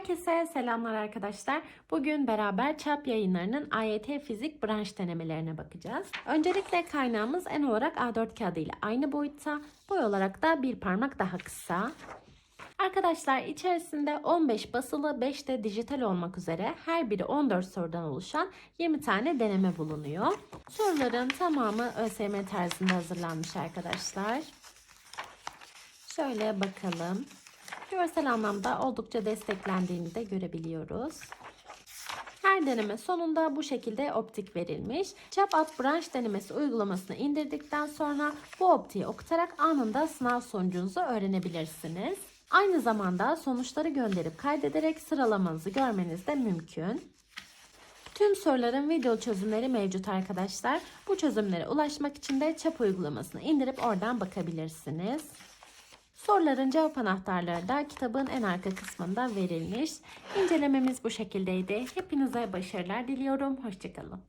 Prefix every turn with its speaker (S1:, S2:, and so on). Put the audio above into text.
S1: Herkese selamlar arkadaşlar. Bugün beraber ÇAP yayınlarının AYT fizik branş denemelerine bakacağız. Öncelikle kaynağımız en olarak A4 kağıdı ile aynı boyutta, boy olarak da bir parmak daha kısa. Arkadaşlar içerisinde 15 basılı 5 de dijital olmak üzere her biri 14 sorudan oluşan 20 tane deneme bulunuyor. Soruların tamamı ÖSYM tarzında hazırlanmış arkadaşlar. Şöyle bakalım. Görsel anlamda oldukça desteklendiğini de görebiliyoruz. Her deneme sonunda bu şekilde optik verilmiş. Çap at branş denemesi uygulamasını indirdikten sonra bu optiği okutarak anında sınav sonucunuzu öğrenebilirsiniz. Aynı zamanda sonuçları gönderip kaydederek sıralamanızı görmeniz de mümkün. Tüm soruların video çözümleri mevcut arkadaşlar. Bu çözümlere ulaşmak için de çap uygulamasını indirip oradan bakabilirsiniz. Soruların cevap anahtarları da kitabın en arka kısmında verilmiş. İncelememiz bu şekildeydi. Hepinize başarılar diliyorum. Hoşçakalın.